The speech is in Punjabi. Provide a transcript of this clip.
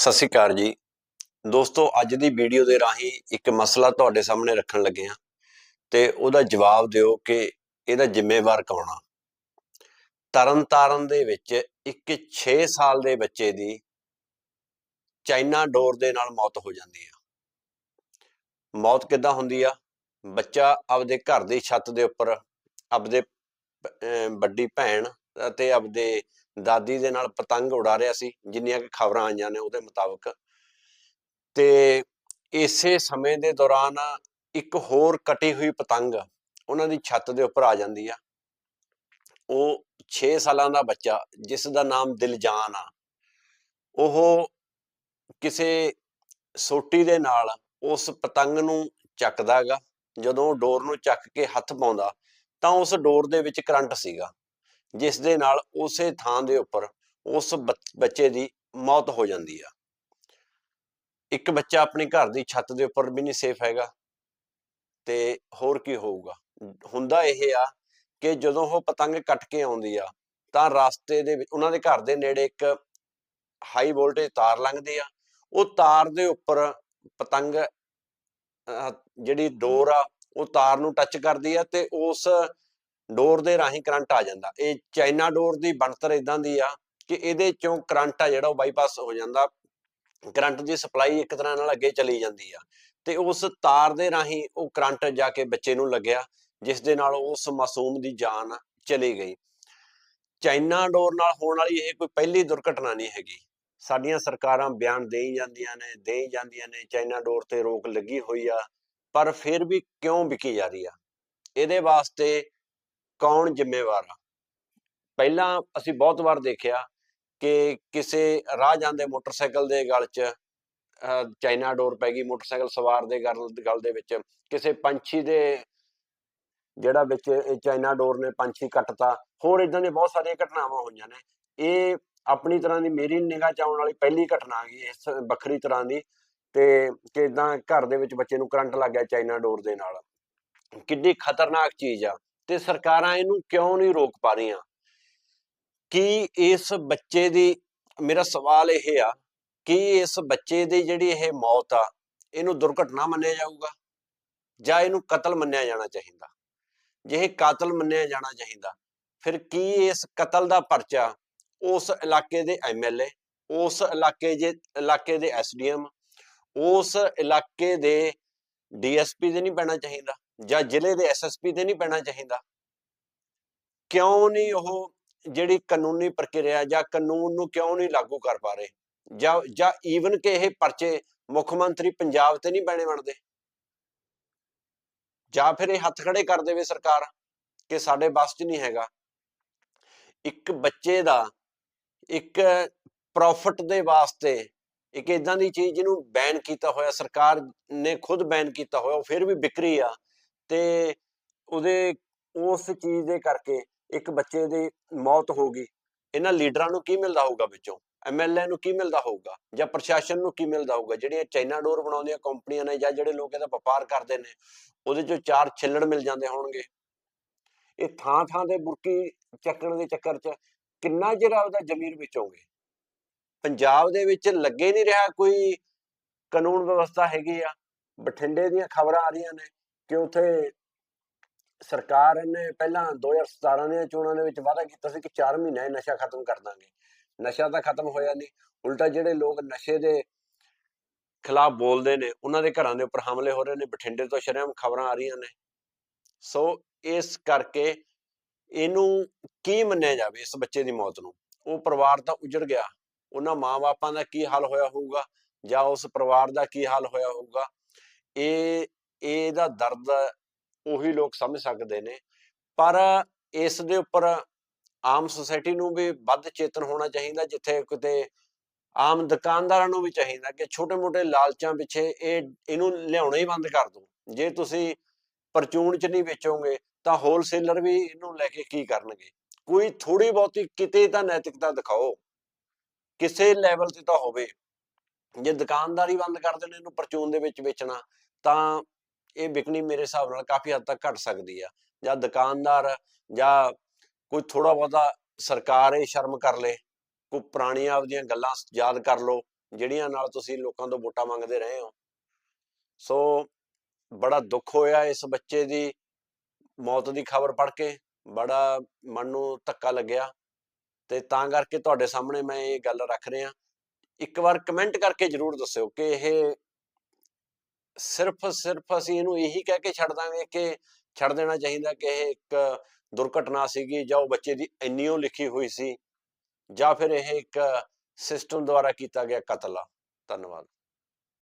ਸਤਿ ਸ਼੍ਰੀ ਅਕਾਲ ਜੀ। ਦੋਸਤੋ, ਅੱਜ ਦੀ ਵੀਡੀਓ ਦੇ ਰਾਹੀਂ ਇੱਕ ਮਸਲਾ ਤੁਹਾਡੇ ਸਾਹਮਣੇ ਰੱਖਣ ਲੱਗੇ ਹਾਂ ਤੇ ਉਹਦਾ ਜਵਾਬ ਦਿਓ ਕਿ ਇਹਦਾ ਜ਼ਿੰਮੇਵਾਰ ਕੌਣ ਆ। ਤਰਨਤਾਰਨ ਦੇ ਵਿੱਚ ਇੱਕ 6 ਸਾਲ ਦੇ ਬੱਚੇ ਦੀ ਚਾਈਨਾ ਡੋਰ ਦੇ ਨਾਲ ਮੌਤ ਹੋ ਜਾਂਦੀ ਆ। ਮੌਤ ਕਿੱਦਾਂ ਹੁੰਦੀ ਆ? ਬੱਚਾ ਆਪਦੇ ਘਰ ਦੀ ਛੱਤ ਦੇ ਉੱਪਰ, ਆਪਦੇ ਵੱਡੀ ਭੈਣ ਅਤੇ ਆਪਦੇ ਦਾਦੀ ਦੇ ਨਾਲ ਪਤੰਗ ਉਡਾ ਰਿਹਾ ਸੀ, ਜਿੰਨੀਆਂ ਕਿ ਖਬਰਾਂ ਆਈਆਂ ਨੇ ਉਹਦੇ ਮੁਤਾਬਕ। ਤੇ ਇਸੇ ਸਮੇਂ ਦੇ ਦੌਰਾਨ ਇੱਕ ਹੋਰ ਕਟੀ ਹੋਈ ਪਤੰਗ ਉਹਨਾਂ ਦੀ ਛੱਤ ਦੇ ਉੱਪਰ ਆ ਜਾਂਦੀ ਆ। ਉਹ 6 ਸਾਲਾਂ ਦਾ ਬੱਚਾ, ਜਿਸ ਦਾ ਨਾਮ ਦਿਲਜਾਨ ਆ। ਉਹ ਕਿਸੇ ਸੋਟੀ ਦੇ ਨਾਲ ਉਸ ਪਤੰਗ ਨੂੰ ਚੱਕਦਾ ਹੈਗਾ। ਜਦੋਂ ਉਹ ਡੋਰ ਨੂੰ ਚੱਕ ਕੇ ਹੱਥ ਪਾਉਂਦਾ, ਤਾਂ ਉਸ ਡੋਰ ਦੇ ਵਿੱਚ ਕਰੰਟ ਸੀਗਾ। ਜਿਸ ਦੇ ਨਾਲ ਉਸੇ ਥਾਂ ਦੇ ਉੱਪਰ ਉਸ ਬੱਚੇ ਦੀ ਮੌਤ ਹੋ ਜਾਂਦੀ ਆ। ਇੱਕ ਬੱਚਾ ਆਪਣੇ ਘਰ ਦੀ ਛੱਤ ਦੇ ਉੱਪਰ ਵੀ ਨਹੀਂ ਸੇਫ ਹੈਗਾ ਤੇ ਹੋਰ ਕੀ ਹੋਊਗਾ। ਹੁੰਦਾ ਇਹ ਆ ਕਿ ਜਦੋਂ ਉਹ ਪਤੰਗ ਕੱਟ ਕੇ ਆਉਂਦੀ ਆ ਤਾਂ ਰਸਤੇ ਦੇ ਵਿੱਚ ਉਹਨਾਂ ਦੇ ਘਰ ਦੇ ਨੇੜੇ ਇੱਕ ਹਾਈ ਵੋਲਟੇਜ ਤਾਰ ਲੰਘਦੀ ਆ। ਉਹ ਤਾਰ ਦੇ ਉੱਪਰ ਪਤੰਗ ਅਹ, ਜਿਹੜੀ ਡੋਰ ਆ ਉਹ ਤਾਰ ਨੂੰ ਟੱਚ ਕਰਦੀ ਆ ਤੇ ਉਸ ਡੋਰ ਦੇ ਰਾਹੀਂ ਕਰੰਟ ਆ ਜਾਂਦਾ। ਇਹ ਚਾਈਨਾ ਡੋਰ ਦੀ ਬਣਤਰ ਇਦਾਂ ਦੀ ਆ ਕਿ ਇਹਦੇ ਚੋਂ ਕਰੰਟ ਆ ਜਿਹੜਾ ਉਹ ਬਾਈਪਾਸ ਹੋ ਜਾਂਦਾ। ਕਰੰਟ ਦੀ ਸਪਲਾਈ ਇੱਕ ਤਰ੍ਹਾਂ ਨਾਲ ਅੱਗੇ ਚਲੀ ਜਾਂਦੀ ਆ ਤੇ ਉਸ ਤਾਰ ਦੇ ਰਾਹੀਂ ਉਹ ਕਰੰਟ ਜਾ ਕੇ ਬੱਚੇ ਨੂੰ ਲੱਗਿਆ, ਜਿਸ ਦੇ ਨਾਲ ਉਸ ਮਾਸੂਮ ਦੀ ਜਾਨ ਚਲੀ ਗਈ। ਚਾਈਨਾ ਡੋਰ ਨਾਲ ਹੋਣ ਵਾਲੀ ਇਹ ਕੋਈ ਪਹਿਲੀ ਦੁਰਘਟਨਾ ਨਹੀਂ ਹੈਗੀ। ਸਾਡੀਆਂ ਸਰਕਾਰਾਂ ਬਿਆਨ ਦੇਈ ਜਾਂਦੀਆਂ ਨੇ, ਦੇਈ ਜਾਂਦੀਆਂ ਨੇ, ਚਾਈਨਾ ਡੋਰ ਤੇ ਰੋਕ ਲੱਗੀ ਹੋਈ ਆ, ਪਰ ਫਿਰ ਵੀ ਕਿਉਂ ਵਿਕੀ ਜਾ ਰਹੀ ਆ? ਇਹਦੇ ਵਾਸਤੇ ਕੌਣ ਜ਼ਿੰਮੇਵਾਰ ਆ? ਪਹਿਲਾਂ ਅਸੀਂ ਬਹੁਤ ਵਾਰ ਦੇਖਿਆ ਕਿ ਕਿਸੇ ਰਾਹ ਜਾਂਦੇ ਮੋਟਰਸਾਈਕਲ ਦੇ ਗਲ 'ਚ ਅਹ, ਚਾਈਨਾ ਡੋਰ ਪੈ ਗਈ ਮੋਟਰਸਾਈਕਲ ਸਵਾਰ ਦੇ ਗਲ ਗਲ ਦੇ ਵਿੱਚ। ਕਿਸੇ ਪੰਛੀ ਦੇ ਜਿਹੜਾ ਵਿੱਚ ਚਾਈਨਾ ਡੋਰ ਨੇ ਪੰਛੀ ਕੱਟਤਾ। ਹੋਰ ਇਦਾਂ ਦੀਆਂ ਬਹੁਤ ਸਾਰੀਆਂ ਘਟਨਾਵਾਂ ਹੋਈਆਂ ਨੇ। ਇਹ ਆਪਣੀ ਤਰ੍ਹਾਂ ਦੀ ਮੇਰੀ ਨਿਗਾਹ ਚ ਆਉਣ ਵਾਲੀ ਪਹਿਲੀ ਘਟਨਾ ਹੈਗੀ ਇਸ ਵੱਖਰੀ ਤਰ੍ਹਾਂ ਦੀ ਤੇ ਕਿ ਘਰ ਦੇ ਵਿੱਚ ਬੱਚੇ ਨੂੰ ਕਰੰਟ ਲੱਗ ਗਿਆ ਚਾਈਨਾ ਡੋਰ ਦੇ ਨਾਲ। ਕਿੰਨੀ ਖਤਰਨਾਕ ਚੀਜ਼ ਆ। ਤੇ ਸਰਕਾਰਾਂ ਇਹਨੂੰ ਕਿਉਂ ਨਹੀਂ ਰੋਕ ਪਾ ਰਹੀਆਂ? ਕੀ ਇਸ ਬੱਚੇ ਦੀ, ਮੇਰਾ ਸਵਾਲ ਇਹ ਆ, ਕਿ ਇਸ ਬੱਚੇ ਦੀ ਜਿਹੜੀ ਇਹ ਮੌਤ ਆ, ਇਹਨੂੰ ਦੁਰਘਟਨਾ ਮੰਨਿਆ ਜਾਊਗਾ? ਜਾਂ ਇਹਨੂੰ ਕਤਲ ਮੰਨਿਆ ਜਾਣਾ ਚਾਹੀਦਾ? ਜੇ ਇਹ ਕਾਤਲ ਮੰਨਿਆ ਜਾਣਾ ਚਾਹੀਦਾ, ਫਿਰ ਕੀ ਇਸ ਕਤਲ ਦਾ ਪਰਚਾ ਉਸ ਇਲਾਕੇ ਦੇ ਐਮਐਲਏ ਉਸ ਇਲਾਕੇ ਦੇ ਇਲਾਕੇ ਦੇ ਐਸਡੀਐਮ ਉਸ ਇਲਾਕੇ ਦੇ ਡੀਐਸਪੀ ਦੇ ਨਹੀਂ ਪੈਣਾ ਚਾਹੀਦਾ? ਜਾਂ ਜ਼ਿਲ੍ਹੇ ਦੇ ਐਸਐਸਪੀ ਤੇ ਨਹੀਂ ਪੈਣਾ ਚਾਹੀਦਾ। ਕਿਉਂ ਨਹੀਂ ਉਹ ਜਿਹੜੀ ਕਾਨੂੰਨੀ ਪ੍ਰਕਿਰਿਆ ਜਾਂ ਕਾਨੂੰਨ ਨੂੰ ਕਿਉਂ ਨਹੀਂ ਲਾਗੂ ਕਰ ਪਾ ਰਹੇ? ਜਾਂ ਜਾਂ ਈਵਨ ਕਿ ਇਹ ਪਰਚੇ ਮੁੱਖ ਮੰਤਰੀ ਪੰਜਾਬ ਤੇ ਨਹੀਂ ਪੈਣੇ ਬਣਦੇ? ਜਾਂ ਫਿਰ ਇਹ ਹੱਥ ਖੜੇ ਕਰ ਦੇਵੇ ਸਰਕਾਰ ਕਿ ਸਾਡੇ ਬਸ 'ਚ ਨਹੀਂ ਹੈਗਾ? ਇੱਕ ਬੱਚੇ ਦਾ ਇੱਕ ਪ੍ਰੋਫਿਟ ਦੇ ਵਾਸਤੇ ਇੱਕ ਇਦਾਂ ਦੀ ਚੀਜ਼ ਜਿਹਨੂੰ ਬੈਨ ਕੀਤਾ ਹੋਇਆ, ਸਰਕਾਰ ਨੇ ਖੁਦ ਬੈਨ ਕੀਤਾ ਹੋਇਆ, ਉਹ ਫਿਰ ਵੀ ਵਿਕਰੀ ਆ। ਤੇ ਉਹਦੇ, ਉਸ ਚੀਜ਼ ਦੇ ਕਰਕੇ ਇੱਕ ਬੱਚੇ ਦੀ ਮੌਤ ਹੋ ਗਈ। ਇਹਨਾਂ ਲੀਡਰਾਂ ਨੂੰ ਕੀ ਮਿਲਦਾ ਹੋਊਗਾ ਵਿੱਚੋਂ? ਐਮਐਲਏ ਨੂੰ ਕੀ ਮਿਲਦਾ ਹੋਊਗਾ? ਜਾਂ ਪ੍ਰਸ਼ਾਸਨ ਨੂੰ ਕੀ ਮਿਲਦਾ ਹੋਊਗਾ? ਜਿਹੜੀਆਂ ਚਾਈਨਾ ਡੋਰ ਬਣਾਉਂਦੀਆਂ ਕੰਪਨੀਆਂ ਨੇ ਜਾਂ ਜਿਹੜੇ ਲੋਕ ਇਹਦਾ ਵਪਾਰ ਕਰਦੇ ਨੇ, ਉਹਦੇ ਚੋਂ ਚਾਰ ਛਿੱਲੜ ਮਿਲ ਜਾਂਦੇ ਹੋਣਗੇ। ਇਹ ਥਾਂ ਥਾਂ ਦੇ ਬੁਰਕੀ ਚੱਕਣ ਦੇ ਚੱਕਰ 'ਚ ਕਿੰਨਾ ਜਿਹੜਾ ਉਹਦਾ ਜ਼ਮੀਰ ਵਿੱਚੋਂਗੇ? ਪੰਜਾਬ ਦੇ ਵਿੱਚ ਲੱਗੇ ਨਹੀਂ ਰਿਹਾ ਕੋਈ ਕਾਨੂੰਨ ਵਿਵਸਥਾ ਹੈਗੀ ਆ। ਬਠਿੰਡੇ ਦੀਆਂ ਖਬਰਾਂ ਆ ਰਹੀਆਂ ਨੇ। ਕਿ ਉਥੇ ਸਰਕਾਰ ਨੇ ਪਹਿਲਾਂ 2017 ਦੀਆਂ ਚੋਣਾਂ ਦੇ ਵਿੱਚ ਵਾਅਦਾ ਕੀਤਾ ਸੀ ਕਿ 4 ਮਹੀਨਿਆਂ 'ਚ ਨਸ਼ਾ ਖਤਮ ਕਰ ਦਾਂਗੇ। ਨਸ਼ਾ ਤਾਂ ਖਤਮ ਹੋਇਆ ਨਹੀਂ। ਉਲਟਾ ਜਿਹੜੇ ਲੋਕ ਨਸ਼ੇ ਦੇ ਖਿਲਾਫ ਬੋਲਦੇ ਨੇ, ਉਹਨਾਂ ਦੇ ਘਰਾਂ ਦੇ ਉੱਪਰ ਹਮਲੇ ਹੋ ਰਹੇ ਨੇ, ਬਠਿੰਡੇ ਤੋਂ ਸ਼ਰੇਆਮ ਖਬਰਾਂ ਆ ਰਹੀਆਂ ਨੇ। ਸੋ ਇਸ ਕਰਕੇ ਇਹਨੂੰ ਕੀ ਮੰਨਿਆ ਜਾਵੇ, ਇਸ ਬੱਚੇ ਦੀ ਮੌਤ ਨੂੰ? ਉਹ ਪਰਿਵਾਰ ਤਾਂ ਉਜੜ ਗਿਆ। ਉਹਨਾਂ ਮਾਂ-ਬਾਪਾਂ ਦਾ ਕੀ ਹਾਲ ਹੋਇਆ ਹੋਊਗਾ ਜਾਂ ਉਸ ਪਰਿਵਾਰ ਦਾ ਕੀ ਹਾਲ ਹੋਇਆ ਹੋਊਗਾ? ਇਹ ਇਹਦਾ ਦਰਦ ਉਹੀ ਲੋਕ ਸਮਝ ਸਕਦੇ ਨੇ। ਪਰ ਇਸ ਦੇ ਉੱਪਰ ਆਮ ਸੁਸਾਇਟੀ ਨੂੰ ਵੀ ਵੱਧ ਚੇਤਨ ਹੋਣਾ ਚਾਹੀਦਾ, ਜਿੱਥੇ ਕਿਤੇ ਆਮ ਦੁਕਾਨਦਾਰਾਂ ਨੂੰ ਵੀ ਚਾਹੀਦਾ ਕਿ ਛੋਟੇ-ਮੋਟੇ ਲਾਲਚਾਂ ਪਿੱਛੇ ਇਹ, ਇਹਨੂੰ ਲਿਆਉਣਾ ਹੀ ਬੰਦ ਕਰ ਦਿਓ ਜੇ ਤੁਸੀਂ ਪਰਚੂਨ ਚ ਨਹੀਂ ਵੇਚੋਗੇ, ਤਾਂ ਹੋਲਸੇਲਰ ਵੀ ਇਹਨੂੰ ਲੈ ਕੇ ਕੀ ਕਰਨਗੇ? ਕੋਈ ਥੋੜੀ ਬਹੁਤੀ ਕਿਤੇ ਤਾਂ ਨੈਤਿਕਤਾ ਦਿਖਾਓ। ਕਿਸੇ ਲੈਵਲ ਤੇ ਤਾਂ ਹੋਵੇ। ਜੇ ਦੁਕਾਨਦਾਰੀ ਬੰਦ ਕਰ ਦੇਣ, ਇਹਨੂੰ ਪਰਚੂਨ ਦੇ ਵਿੱਚ ਵੇਚਣਾ, ਤਾਂ ਇਹ ਵਿਕਣੀ ਮੇਰੇ ਹਿਸਾਬ ਨਾਲ ਕਾਫੀ ਹੱਦ ਤੱਕ ਘਟ ਸਕਦੀ ਆ। ਜਾਂ ਦੁਕਾਨਦਾਰ ਜਾਂ ਕੋਈ ਥੋੜਾ ਬਹੁਤਾ ਸਰਕਾਰ ਇਹ ਸ਼ਰਮ ਕਰ ਲੇ, ਕੋਈ ਪੁਰਾਣੀਆਂ ਆਪਦੀਆਂ ਗੱਲਾਂ ਯਾਦ ਕਰ ਲਓ, ਜਿਹੜੀਆਂ ਨਾਲ ਤੁਸੀਂ ਲੋਕਾਂ ਤੋਂ ਵੋਟਾਂ ਮੰਗਦੇ ਰਹੇ ਹੋ। ਸੋ ਬੜਾ ਦੁੱਖ ਹੋਇਆ ਇਸ ਬੱਚੇ ਦੀ ਮੌਤ ਦੀ ਖਬਰ ਪੜ੍ਹ ਕੇ, ਬੜਾ ਮਨ ਨੂੰ ਧੱਕਾ ਲੱਗਿਆ। ਤੇ ਤਾਂ ਕਰਕੇ ਤੁਹਾਡੇ ਸਾਹਮਣੇ ਮੈਂ ਇਹ ਗੱਲ ਰੱਖ ਰਿਹਾ। ਇੱਕ ਵਾਰ ਕਮੈਂਟ ਕਰਕੇ ਜਰੂਰ ਦੱਸਿਓ ਕਿ ਇਹ ਸਿਰਫ ਸਿਰਫ ਅਸੀਂ ਇਹਨੂੰ ਇਹੀ ਕਹਿ ਕੇ ਛੱਡ ਦਾਂਗੇ ਕਿ ਛੱਡ ਦੇਣਾ ਚਾਹੀਦਾ ਕਿ ਇਹ ਇੱਕ ਦੁਰਘਟਨਾ ਸੀਗੀ ਜਾਂ ਉਹ ਬੱਚੇ ਦੀ ਇੰਨੀਓ ਲਿਖੀ ਹੋਈ ਸੀ ਜਾਂ ਫਿਰ ਇਹ ਇੱਕ ਸਿਸਟਮ ਦੁਆਰਾ ਕੀਤਾ ਗਿਆ ਕਤਲ ਆ। ਧੰਨਵਾਦ।